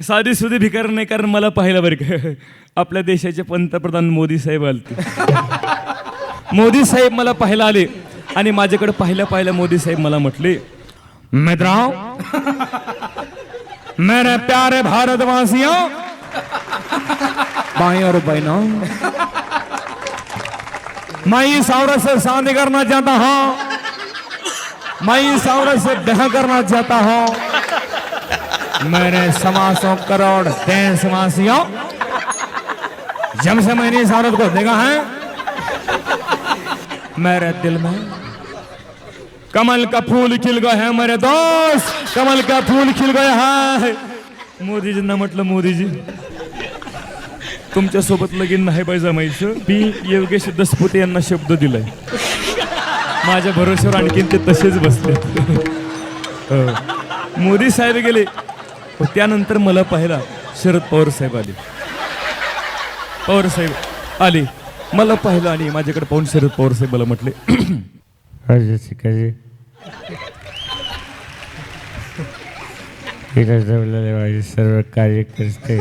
साधी सुधी भिकार नाही कारण मला पाहिलं बरं का. आपल्या देशाचे पंतप्रधान मोदी साहेब आले मोदी साहेब मला पाहायला आले आणि माझ्याकडे पाहिल्या पाहिल्या मोदी साहेब मला म्हटले मित्रांनो मेरे प्यारे भारतवासियों भाई और बहनों मैं इस औरत से शादी करना चाहता हूं मैं इस औरत से ब्याह करना चाहता हूं मेरे सवा सौ करोड़ देशवासियों हो। जब से मैंने इस औरत को देखा है मेरे दिल में कमल का फूल खिल गया है मेरे दोस्त। कमल का फूल खिल गया है। मोदीजींना म्हटलं मोदीजी तुमच्यासोबत लगीन नाही पाहिजे जमायचं. मी योगेश दसपुते यांना शब्द दिलाय. माझ्या भरोश्यावर आणखीन ते तसेच बसले हो. मोदी साहेब गेले. व त्यानंतर मला पाहिला शरद पवार साहेब आले. पवार साहेब आले. मला पाहिलं आणि माझ्याकडे पाहून शरद पवार साहेब मला म्हटले राजाची काजी हिरा जवळले माझे सर्व कार्यकर्ते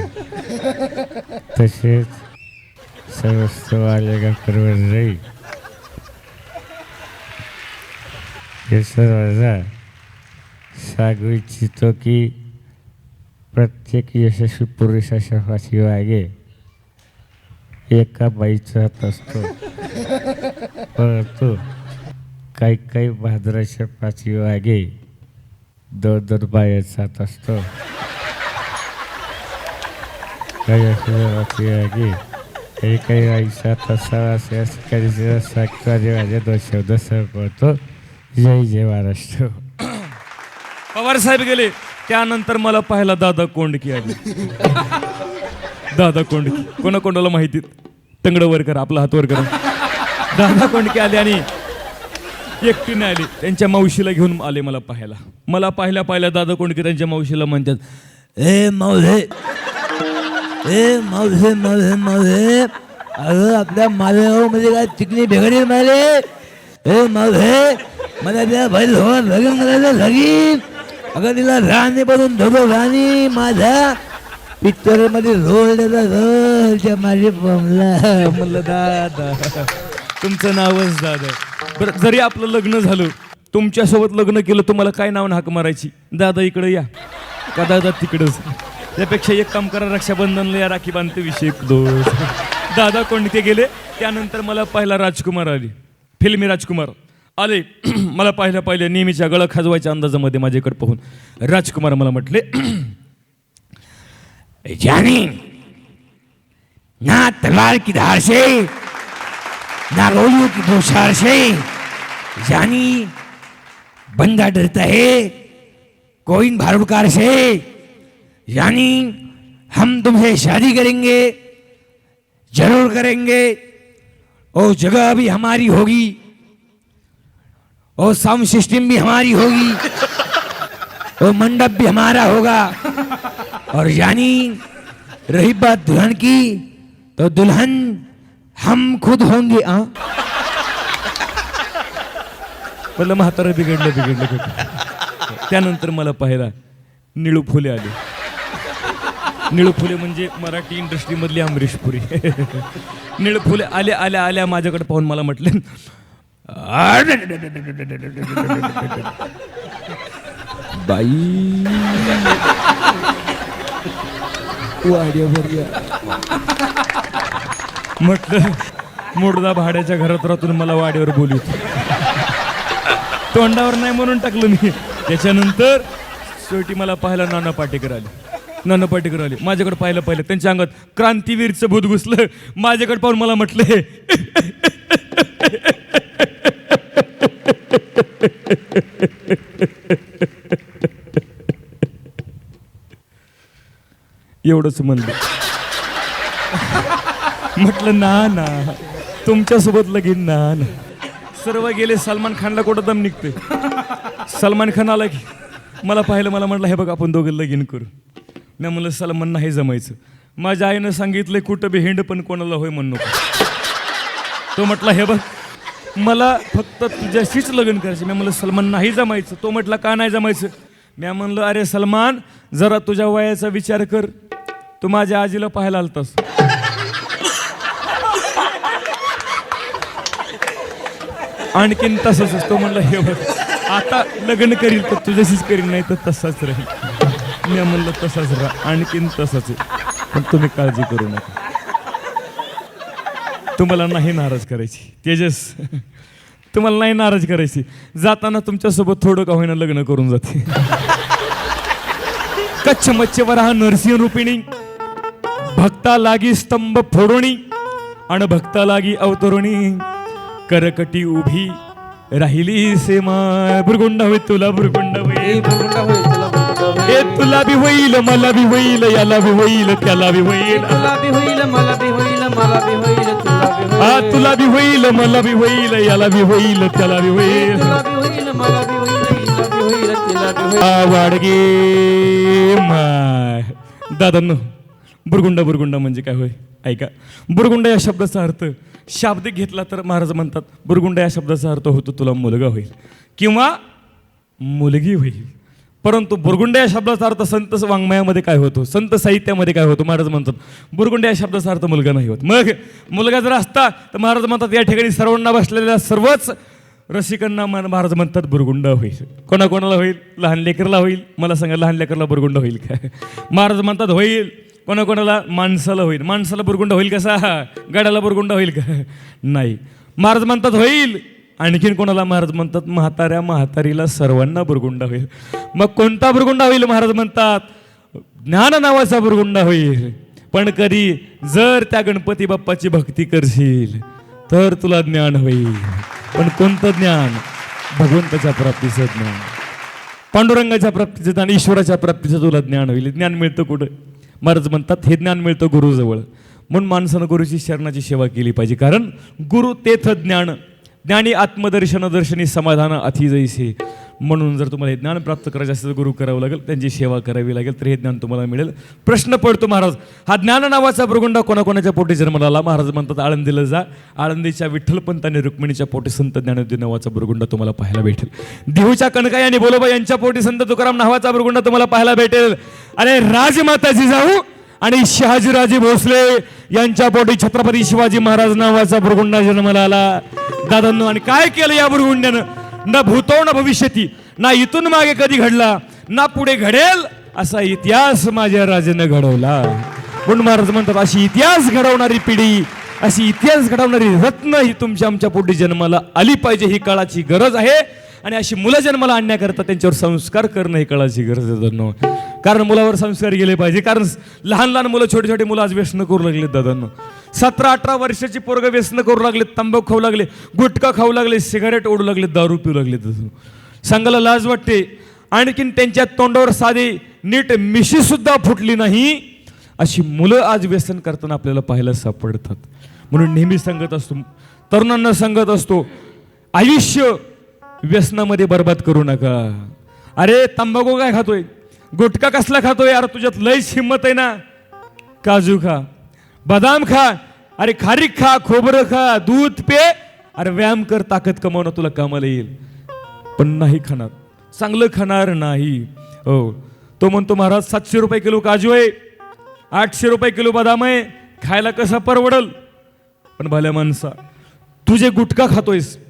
तसेच सर्वस्व आलेगा परवर राही हे सर्वांना सांगू इच्छितो की प्रत्येक यशस्वी पुरुषाच्या पाठीमागे एका बाईचा हात असतो. परंतु काही काही भाद्राच्या पाठीमागे दोन दोन बायाचा हात असतो. काही अशा काही काही आईचा हात असावा असे असं काही जरा माझ्या दोन शब्द सर पडतो जय जय महाराष्ट्र. पवार साहेब गेले. त्यानंतर मला पाहायला दादा कोंडकी आले दादा कोंडकी. कोणाकोणाला माहिती? तंगड वर करा आपला हात वर करा. दादा कोंडकी आले आणि एकटीने आली. त्यांच्या मावशीला घेऊन आले मला पाहायला. मला पाहिल्या पाहिल्या दादा कोंडकी त्यांच्या मावशीला म्हणतात ए मावळे ए मावळे मावळे मावळे अगं आपल्या मालेगावमध्ये म्हणजे काय चिकनी भेगडी मारे ए मावळे मला त्या बैल लगीन करायचं लगीन अगं तिला राणी बनून धोबो राणी माझ्या पिक्चरमध्ये रोल माझे बमला म्हणलं दादा. तुमचं नावच दादा. बरं जरी आपलं लग्न झालं तुमच्यासोबत लग्न केलं तुम्हाला काय नाव हाक मारायची? दादा इकडे या. का दादा तिकडंच? त्यापेक्षा एक काम करा रक्षाबंधनला या राखी बांधते विषय दोष दादा कोणते गेले त्यानंतर मला पहिला राजकुमार आली. फिल्मी राजकुमार. आले. मला पाहिल्या पाहिल्या नेहमीच्या गळा खाजवायच्या अंदाजामध्ये माझ्याकडे पाहून राजकुमार मला म्हटले जानी ना तलवार की धार से ना रोलियों की बौछार से जानी बंदा डरता है कोई भारुड़कार से यानी हम तुमसे शादी करेंगे जरूर करेंगे और जगह भी हमारी होगी और साउंड सिस्टम भी हमारी होगी। और मंडप भी हमारा होगा। और यानी रही बात दुल्हन की तो दुल्हन हम खुद होंगे आ? म्हणलं म्हातारं बिघडलं बिघडलं कुठं त्यानंतर मला पाहिला निळू फुले आले. निळू फुले म्हणजे मराठी इंडस्ट्रीमधली अमरीश पुरी. निळू फुले आले आल्या आल्या माझ्याकडे पाहून मला म्हटलं बाई म्हटलं मुडदा भाड्याच्या घरात राहून मला वाड्यावर बोलू. तोंडावर नाही म्हणून टाकलं मी. त्याच्यानंतर शेवटी मला पाहायला नाना पाटेकर आले. नाना पाटेकर आले. माझ्याकडे पाहिलं पाहिलं. त्यांच्या अंगात क्रांतीवीरचं भूत घुसलं. माझ्याकडे पाहून मला म्हटले एवढंच म्हणलं. म्हटलं ना ना तुमच्यासोबत लगीन ना ना. सर्व गेले सलमान खानला कुठं दम निघते सलमान खान आला की मला पाहिलं मला म्हटलं हे बघ आपण दोघं लगीन करू. नाही म्हणलं सलमान नाही जमायचं. माझ्या आईनं सांगितलं कुठं बी हिंड पण कोणाला होय म्हणू नको. तो म्हटला हे बघ मला फक्त तुझ्याशीच लग्न करायचं मी म्हणलं सलमान नाही जमायचं. तो म्हटला का नाही जमायचं? मी म्हणलं अरे सलमान जरा तुझ्या वयाचा विचार कर. तू माझ्या आजीला पाहायला आलतास. आणखीन तसंच असतो म्हणलं हे बघ. आता लग्न करील तर तुझ्याशीच करील नाही तर तसाच राहील. मी म्हणलं तसाच राहा. आणखीन तसाच आहे. पण तुम्ही काळजी करू नका. तुम्हाला नाही नाराज करायची. तेजस तुम्हाला नाही नाराज करायची. जाताना तुमच्यासोबत थोडं का होईना लग्न करून जाते. कच्छ मच्छवर हा नरसिंह रूपिणी. भक्ता लागी स्तंभ फोडोणी आणि भक्ता लागी अवतरुणी करकटी उभी राहिली सेमा बुरगुंडा होईल तुला बुरगुंडा होईल ए तुला बी होईल मला बी होईल याला बी होईल त्याला बी होईल तुला बी होईल मला बी होईल मला बी होईल तुला बी हा होईल तुला बी होईल मला बी होईल याला बी होईल त्याला बी होईल तुला बी होईल मला बी होईल हिला बी होईल तिला बी होईल आ वाडगे माय दादांनो बुरगुंड बुरगुंड म्हणजे काय होय? ऐका. बुरगुंड या शब्दाचा अर्थ शाब्दिक घेतला तर महाराज म्हणतात बुरगुंड या शब्दाचा अर्थ होतो तुला मुलगा होईल किंवा मुलगी होईल. परंतु बुरगुंडा या शब्दाचा अर्थ संत वाङ्मयामध्ये काय होतो? संत साहित्यामध्ये काय होतो? महाराज म्हणतात बुरगुंड या शब्दाचा अर्थ मुलगा नाही होत. मग मुलगा जर असता तर महाराज म्हणतात या ठिकाणी सर्वांना बसलेल्या सर्वच रसिकांना महाराज म्हणतात बुरगुंड होईल. कोणाकोणाला होईल? लहान लेकरला होईल? मला सांगा लहान लेकरला बुरगुंड होईल काय महाराज म्हणतात होईल. कोणाकोणाला माणसाला होईल. माणसाला बुरगुंड होईल कसा? गडाला बुरगुंड होईल का? नाही. महाराज म्हणतात होईल. आणखीन कोणाला महाराज म्हणतात म्हाताऱ्या म्हातारीला सर्वांना बुरगुंडा होईल. मग कोणता बुरगुंडा होईल महाराज म्हणतात? ज्ञान नावाचा बुरगुंडा होईल. पण कधी? जर त्या गणपती बाप्पाची भक्ती करशील तर तुला ज्ञान होईल. पण कोणतं ज्ञान? भगवंताच्या प्राप्तीचं ज्ञान. पांडुरंगाच्या प्राप्तीचं ज्ञान ईश्वराच्या प्राप्तीचं तुला ज्ञान होईल. ज्ञान मिळतं कुठं? महाराज म्हणतात हे ज्ञान मिळतं गुरुजवळ. म्हणून माणसानं गुरुची शरणाची सेवा केली पाहिजे. कारण गुरु तेथ ज्ञान ज्ञानी आत्मदर्शन दर्शनी समाधान अति जैसे. म्हणून जर तुम्हाला हे ज्ञान प्राप्त करायचं असेल तर गुरु करावं लागेल त्यांची सेवा करावी लागेल तर हे ज्ञान तुम्हाला मिळेल. प्रश्न पडतो महाराज हा ज्ञान नावाचा प्रगुंडा कोणाकोणाच्या पोटी जन्माला आला? महाराज म्हणतात आळंदीला जा. आळंदीच्या विठ्ठलपंत आणि रुक्मिणीच्या पोटी संत ज्ञानोदी नावाचा भृगुंडा तुम्हाला पाहायला भेटेल. देहूच्या कणकाई आणि बोलोबा यांच्या पोटी संत तुकाराम नावाचा भृगुंडा तुम्हाला पाहायला भेटेल. अरे राजमाताजी जिजाऊ आणि शहाजीराजे भोसले यांच्या पोटी छत्रपती शिवाजी महाराज नावाचा बुरगुंडा जन्माला आला. दादांनो आणि काय केलं या बुरगुंड्यानं? ना भूतो ना भविष्यती ना इथून मागे कधी घडला ना पुढे घडेल असा इतिहास माझ्या राजेनं घडवला. म्हणून महाराज म्हणतात अशी इतिहास घडवणारी पिढी अशी इतिहास घडवणारी रत्न ही तुमच्या आमच्या पोटी जन्माला आली पाहिजे ही काळाची गरज आहे. आणि अशी मुलं जन्माला आणण्याकरता त्यांच्यावर संस्कार करणं ही काळाची गरज आहे दादांनो. कारण मुलावर संस्कार गेले पाहिजे. कारण लहान लहान मुलं छोटे छोटे मुलं आज व्यसन करू लागले दादांनो. सतरा अठरा वर्षाची पोरग व्यसन करू लागले तंबाखू खाऊ लागले गुटखा खाऊ लागले सिगारेट ओढू लागले दारू पिऊ लागले दादांनो. सांगायला लाज वाटते. आणखीन त्यांच्या तोंडावर साधी नीट मिशी सुद्धा फुटली नाही. अशी मुलं आज व्यसन करताना आपल्याला पाहायला सापडतात. म्हणून नेहमी सांगत असतो तरुणांना सांगत असतो आयुष्य व्यसनामध्ये बर्बाद करू नका. अरे तंबाखू काय खातोय? गुटखा कसला खातोय? अरे तुझ्यात लयच हिंमत आहे ना. काजू खा. बदाम खा. अरे खारीक खा खोबरं खा दूध पे. अरे व्यायाम कर ताकद कमावणं तुला कामाला येईल. पण नाही खाणार. चांगलं खाणार नाही. हो. तो म्हणतो महाराज सातशे रुपये किलो काजू आहे. आठशे रुपये किलो बदाम आहे. खायला कसा परवडल? पण भल्या माणसा तू जे गुटखा खातोयस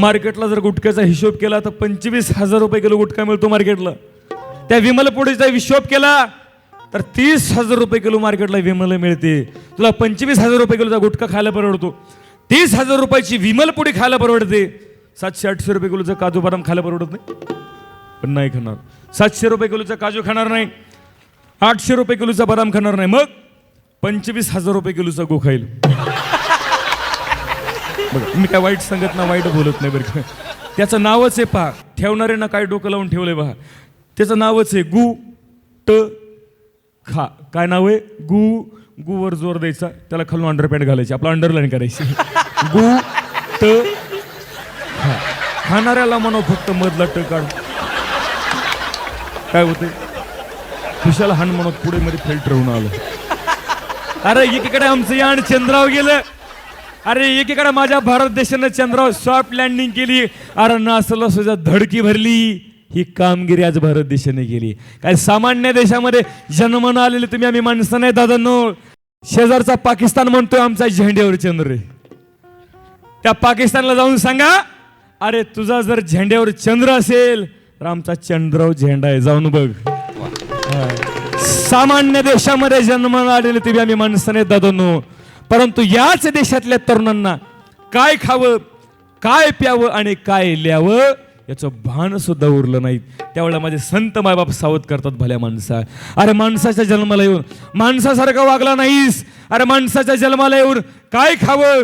मार्केटला जर गुटख्याचा हिशोब केला तर पंचवीस हजार रुपये किलो गुटखा मिळतो मार्केटला. त्या विमलपोळीचा हिशोब केला तर तीस हजार रुपये किलो मार्केटला विमल मिळते. तुला पंचवीस हजार रुपये किलोचा गुटखा खायला परवडतो. तीस हजार रुपयाची विमलपोळी खायला परवडते. सातशे आठशे रुपये किलोचा काजू बदाम खायला परवडत नाही. पण नाही खाणार. सातशे रुपये किलोचा काजू खाणार नाही. आठशे रुपये किलोचा बदाम खाणार नाही. मग पंचवीस हजार रुपये किलोचा गो खाईल बघा मी काय वाईट सांगत ना वाईट बोलत नाही बरं का. त्याचं नावच आहे पहा. ठेवणारे ना काय डोकं लावून ठेवलंय पहा त्याचं नावच आहे गु ट खा. काय नाव आहे? गु गुवर जोर द्यायचा. त्याला खालून अंडरपॅन्ट घालायची. आपलं अंडरलाईन करायची. गु ट खा. खाणाऱ्याला म्हणू फक्त मधला ट काढ काय होते खुशाला हाण म्हणत पुढे मध्ये फिल्टर होऊन आलं. अरे एकीकडे आमचं यान चंद्राव गेलं. अरे एकीकडे माझ्या भारत देशानं चंद्रावर सॉफ्ट लँडिंग केली. अरे नासला सुद्धा धडकी भरली. ही कामगिरी आज भारत देशाने केली. काय सामान्य देशामध्ये जन्मानं आलेले तुम्ही आम्ही माणसं नाही दादांनो. शेजारचा पाकिस्तान म्हणतोय आमचा झेंड्यावर चंद्र आहे. त्या पाकिस्तानला जाऊन सांगा अरे तुझा जर झेंड्यावर चंद्र असेल तर आमचा चंद्राव झेंडा आहे. जाऊन बघ. सामान्य देशामध्ये जन्माला आलेले तुम्ही आम्ही माणसं नाही दादांनो. परंतु याच देशातल्या तरुणांना काय खावं काय प्यावं आणि काय ल्यावं याचं भान सुद्धा उरलं नाही त्यावेळेला माझे संत मायबाप सावध करतात भल्या माणसा. अरे माणसाच्या जन्माला येऊन माणसासारखा वागला नाहीस. अरे माणसाच्या जन्माला येऊन काय खावं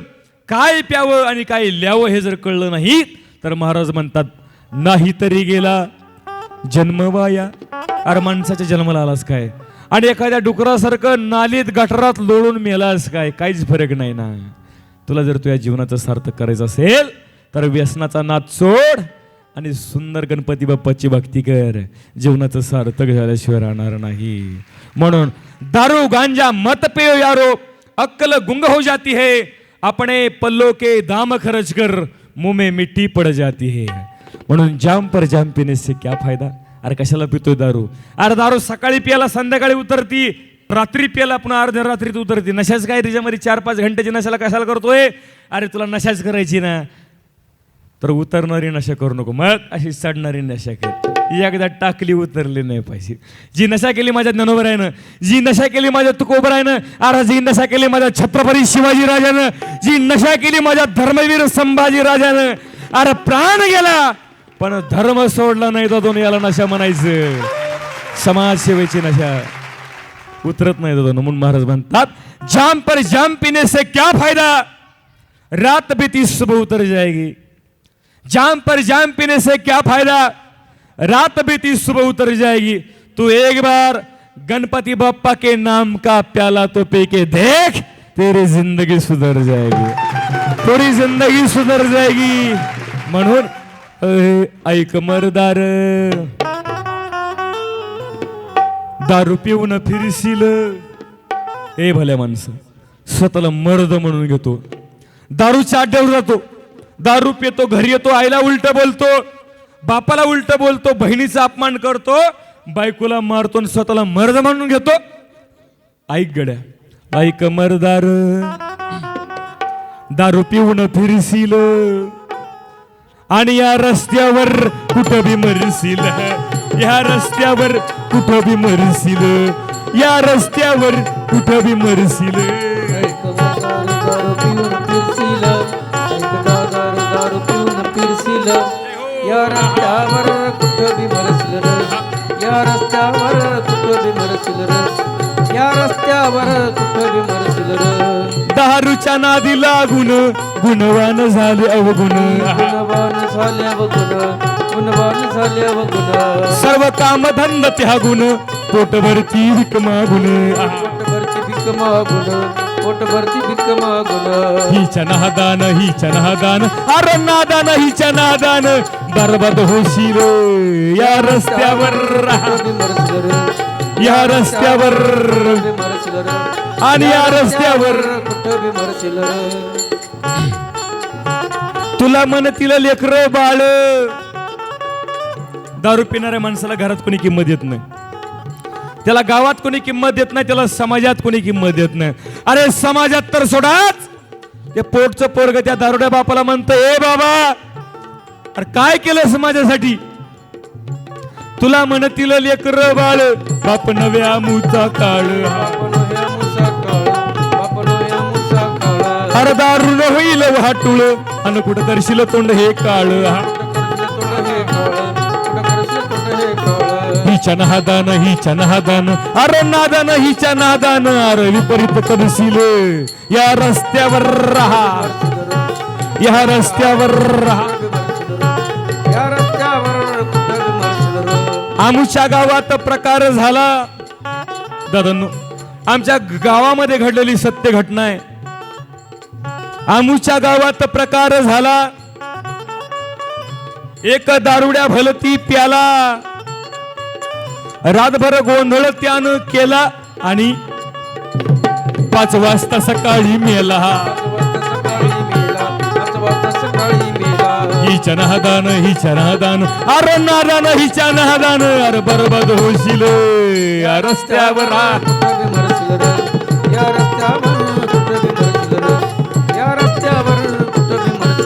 काय प्यावं आणि काय ल्यावं हे जर कळलं नाही तर महाराज म्हणतात नाही तरी गेला जन्मवाया अरे माणसाच्या जन्माला आलास काय? आणि एखाद्या डुकरासारखं नालीत गटारात लोळून मेलास काय? काहीच फरक नाही ना. तुला जर तुझ्या जीवनाचं सार्थक करायचं असेल तर व्यसनाचा नाद सोड आणि सुंदर गणपती बाप्पाची भक्ती कर. जीवनाचं सार्थक झाल्याशिवाय राहणार नाही. म्हणून दारू गांजा मत पेयो यारो अक्कल गुंग हो जाती है. अपने पल्लो के दाम खर्च कर मुंह में मिट्टी पड़ जाती है. म्हणून जाम पर जाम पिणे से क्या फायदा? अरे कशाला पितोय दारू? अरे दारू सकाळी पियाला संध्याकाळी उतरती. रात्री पियाला पुन्हा अर्ध्या रात्रीत उतरती. नशाच काय त्याच्यामध्ये? चार पाच घंट्याची नशाला कशाला करतोय? अरे तुला नशाच करायची ना. तर उतरणारी नशा करू नको. मग अशी चढणारी नशा कर. एकदा टाकली उतरली नाही पाहिजे. जी नशा केली माझ्या ना जी नशा केली माझ्या तुकोबर आहे ना अरे जी नशा केली माझ्या छत्रपती शिवाजी राजानं जी नशा केली माझ्या धर्मवीर संभाजी राजानं अरे प्राण गेला. पण धर्म सोडला नाही तर दोन याला नशा म्हणायचं. समाजसेवेची नशा. उतरत नाही तो म्हणून महाराज म्हणतात जाम पर जाम पिने से क्या फायदा? रात बीती सुबह उतर जाएगी। जाम पर जाम पीने से क्या फायदा? रात बीती सुबह उतर जाएगी। तू एक बार गणपति बप्पा के नाम का प्याला तो पी के देख तेरी जिंदगी सुधर जाएगी। थोडी जिंदगी सुधर जाएगी। म्हणून ऐक मरदार. दारू पिऊन फिरशील. ए भल्या माणसं स्वतःला मर्द म्हणून घेतो. दारूच्या आड्यावर जातो. दारू पितो घरी येतो आईला उलट बोलतो बापाला उलट बोलतो बहिणीचा अपमान करतो बायकोला मारतो आणि स्वतःला मर्द म्हणून घेतो. ऐक गड्या ऐक मरदार. दारू पिऊन फिरशील. आणि या रस्त्यावर कुठं बी मरशील? या रस्त्यावर कुठं बी मरशील? या रस्त्यावर कुठं बी मरशील? या रस्त्यावर कुठं बी मरशील? या रस्त्यावर कुठं बी मरशील? या रस्त्यावर दारूच्या नादी लागून गुणवान झाले अवगुण. झाल्या व गुणवान झाल्या व सर्व काम धंद त्यागुण पोटभरची विक मागुण पोटभरची भीक मागुन. पोटभरची भीक मागुन ही नादान ही नादान अरे नादान हिच्या नादान बरबाद होशील या रस्त्यावर कुठं या रस्त्यावर. कुठं आणि या रस्त्यावर. कुठं बी मरशील तुला म्हणतील लेकर बाळ. दारू पिणाऱ्या माणसाला घरात कोणी किंमत देत नाही. त्याला गावात कोणी किंमत देत नाही त्याला समाजात कोणी किंमत देत नाही. अरे समाजात तर सोडाच. ते पोटचं पोरग त्या दारुड्या बापाला म्हणतं ए बाबा अरे काय केलं समाजासाठी? तुला म्हणतील लेकर बाळ. बाप नव्या मुचा काळ. आपण ह्या मुसा अरे होईल वाटुळ. अन कुठं दर्शिल तोंड हे काळ? करशील तोंड हे काळ हिच्या नादान हिच्या नादान अरे नादान हिच्या नादान अरे विपरीत करशील. या रस्त्यावर राहा. या रस्त्यावर राहा. आमच्या गावात प्रकार झाला. दादांनो आमच्या गावामध्ये घडलेली सत्य घटना आहे. आमूच्या गावात प्रकार झाला. एक दारुड्या भलती प्याला. रातभर गोंधळ त्यानं केला आणि पाच वाजता सकाळी मेला. ही वाजता ही मेला पाच नादान हिच्या नादान अरे नादान हिच्या नादान अरे बरबाद होशील या रस्त्यावर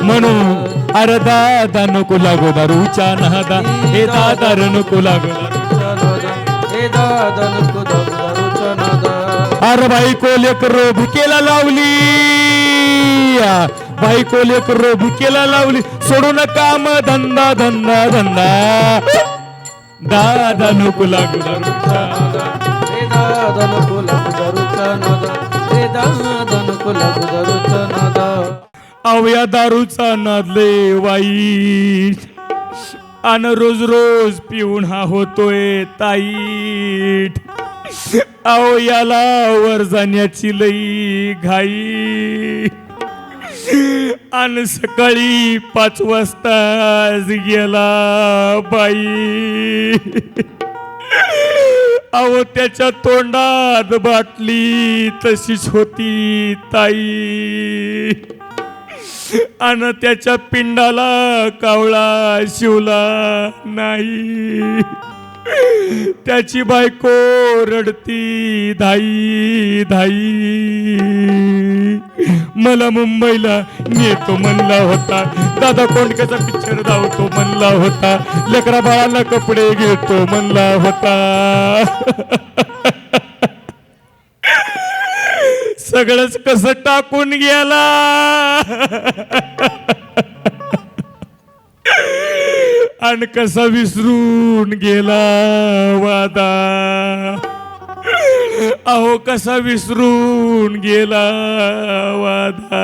म्हणून अरे दादा नको लागो दारूच्या नादा. हे दादा नको लागो दारू. हे दादा नको अरे बायको लेकर भुकेला लावली. बायको लेकर भिकेला लावली. सोडू नका म धंदा धंदा धंदा. दादा नको लागू दारूच्या दादा नको लागू दारूचा नादा. दादा नको लागू दारूचा नादा. अवया दारूचा नादले वाईट अन रोज रोज पिऊन हा होतोय ताईट आओ याला वर जाण्याची लई घाई. अन सकाळी पाच वाजताच गेला बाई. अहो त्याच्या तोंडात बाटली तशीच होती ताई. आणि त्याच्या पिंडाला कावळा शिवला नाही. त्याची बायको रडती धाई धाई. मला मुंबईला नेतो म्हणला होता. दादा कोंडक्याचा पिक्चर धावतो म्हणला होता. लेकरा बाळाला कपडे घेतो म्हणला होता. सगळंच कसं टाकून गेला? आणि कसा विसरून गेला वादा? अहो कसा विसरून गेला वादा?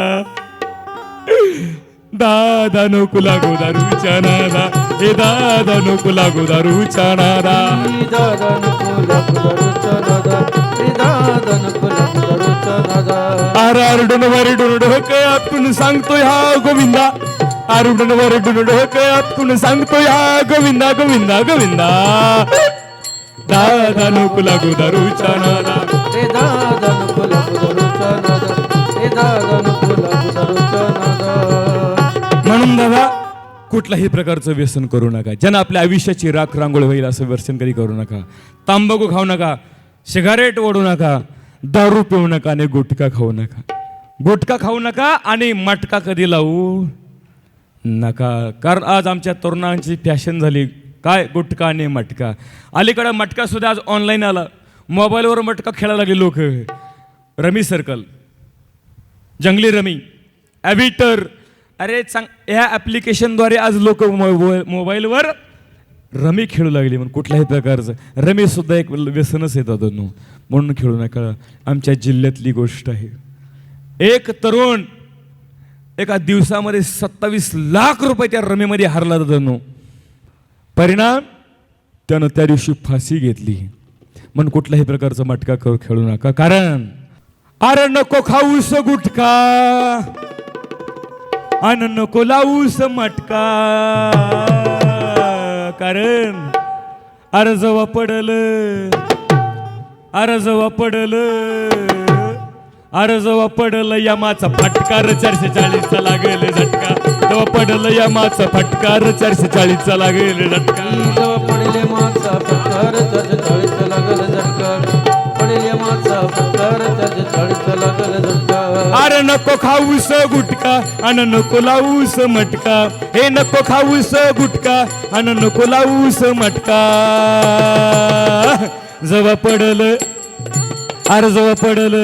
दादा नको लागू दारूच्या नादा हे दादा नको लागू दारूच्या नादा दादा नको लागू दारूचा नादा हे दादा आरडून वरडून डोकं आपण सांगतो ह्या गोविंदा. आरडून वरडून डोकं आपण सांगतो ह्या गोविंदा गोविंदा गोविंदा. दादा नको लागू दारूच्या नादा. हे दादा नको लागू दारूचा नादा. हे दादा नको लागू दारूचा नादा. म्हणून दादा कुठल्याही प्रकारचं व्यसन करू नका. ज्यानं आपल्या आयुष्याची राख रांगोळ होईल असं व्यसन कधी करू नका. तांबाखू खाऊ नका. सिगारेट ओढू नका. दारू पिऊ नका आणि गुटखा खाऊ नका. गुटखा खाऊ नका आणि मटका कधी लावू नका. कारण आज आमच्या तरुणांची फॅशन झाली. काय गुटखा आणि मटका? अलीकडं मटका सुद्धा आज ऑनलाईन आला. मोबाईलवर मटका खेळायला लागले लोक. Rummy circle junglee rummy. ॲव्हिटर अरे चांग ह्या ॲप्लिकेशनद्वारे आज लोक मोबाईलवर रमी खेळू लागली म्हणून कुठल्याही प्रकारचं. रमी सुद्धा एक व्यसनच येतात नो म्हणून. खेळू नका. आमच्या जिल्ह्यातली गोष्ट आहे. एक तरुण एका दिवसामध्ये सत्तावीस लाख रुपये त्या रमीमध्ये हरला जातो परिणाम त्यानं त्या दिवशी फाशी घेतली. म्हणून कुठल्याही प्रकारचा मटका करू खेळू नका. कारण अरे नको खाऊस गुटका अन नको लावूस मटका. कारण अरे जवा पडल. अरे जवा पडल. अरे जवा पडल यमाचा फटकार चारशे चाळीसचा लागेल झटका. जवा पडल यमाचा फटकार चारशे चाळीसचा लागेल झटका. जवळ पडले माचा फटकार चारशे चाळीसचा लागेल झटका. पडले माचा अरे नको खाऊस गुटका अन नको लावूस मटका. हे नको खाऊस गुटका अन नको लावूस मटका. जवा पडल अरे जवा पडल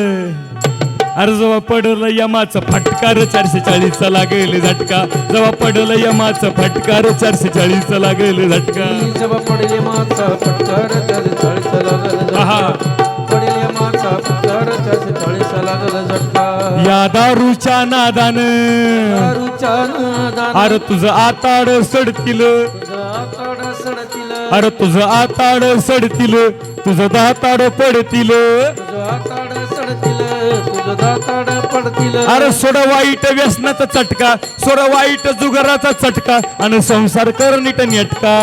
अरे जवा पडल यमाचं फटकार चारशे चाळीसचा लागेल झटका. जवा पडल यमाचं फटकार चारशे चाळीसचा लागेल झटका. जवळ पडले माचा पत्थर त्याच्या चाळीचा लागल झटका या दारूच्या नादानं. दारूच्या नादानं. अरे तुझं आताड सडतील. तुझं आताड सडतील. अरे तुझं आताड सडतील. तुझं दाताड पडतील. तुझं आताड सडतील. तुझं दाताड पडतील. अरे सोड वाईट व्यसनाचा चटका सोड वाईट जुगाराचा चटका आणि संसार कर नीट नेटका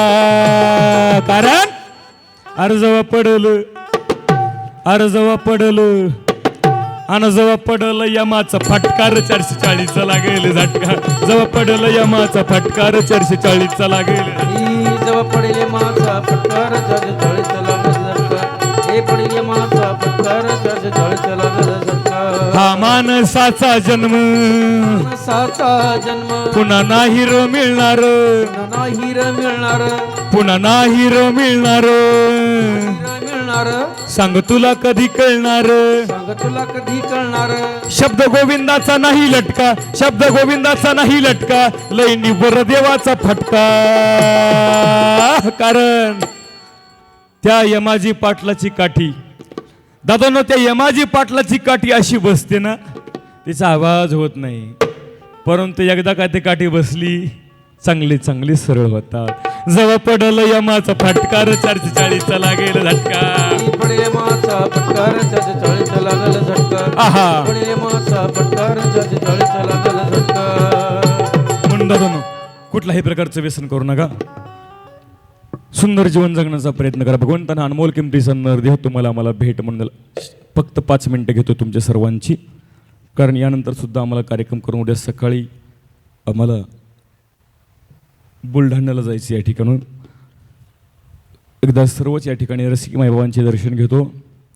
कारण अरे जवळ पडल अरे जवळ पडल. आणि जेव्हा पडलं यमाचा फटकार चारशे चाळीसचा लागेल झटका. जेव्हा पडलं यमाचा फटकार चारशे चाळीसचा लागेल. ही जव पडेल माचा फटकार चारशे चाळीस लागल हे पडेल माचा फटकार चारशे चाळीस लागल झटका. हा माणसाचा जन्म. साचा जन्म. पुन्हा नाही रो मिळणार. नाही र मिळणार. पुन्हा नाही रो मिळणार. मिळणार. सांग तुला कधी कळणार? सांग तुला कधी कळणार? शब्द गोविंदाचा नाही लटका शब्द गोविंदाचा नाही लटका लय निबर देवाचा फटका. कारण त्या यमाजी पाटलाची काठी दादानो त्या यमाजी पाटलाची काठी अशी बसते ना तिचा आवाज होत नाही. परंतु एकदा का ती काठी बसली चांगली चांगली सरळ होतात. जवळ पडलं यमाचा फटकार चारशे चाळीसचा लागेल झटका. फटकार चारशे चाळीस लागल झटका आहा. चाळीस लागल झटका कुठल्याही प्रकारचं व्यसन करू नका. सुंदर जीवन जगण्याचा प्रयत्न करा. भगवंतानं अनमोल किमतीचा नर देह तुम्हाला आम्हाला भेट म्हणून फक्त पाच मिनटं घेतो तुमच्या सर्वांची. कारण यानंतर सुद्धा आम्हाला कार्यक्रम करून उद्या सकाळी आम्हाला बुलढाण्याला जायचं या ठिकाणून. एकदा सर्वच या ठिकाणी रसिक मायबाबांचे दर्शन घेतो.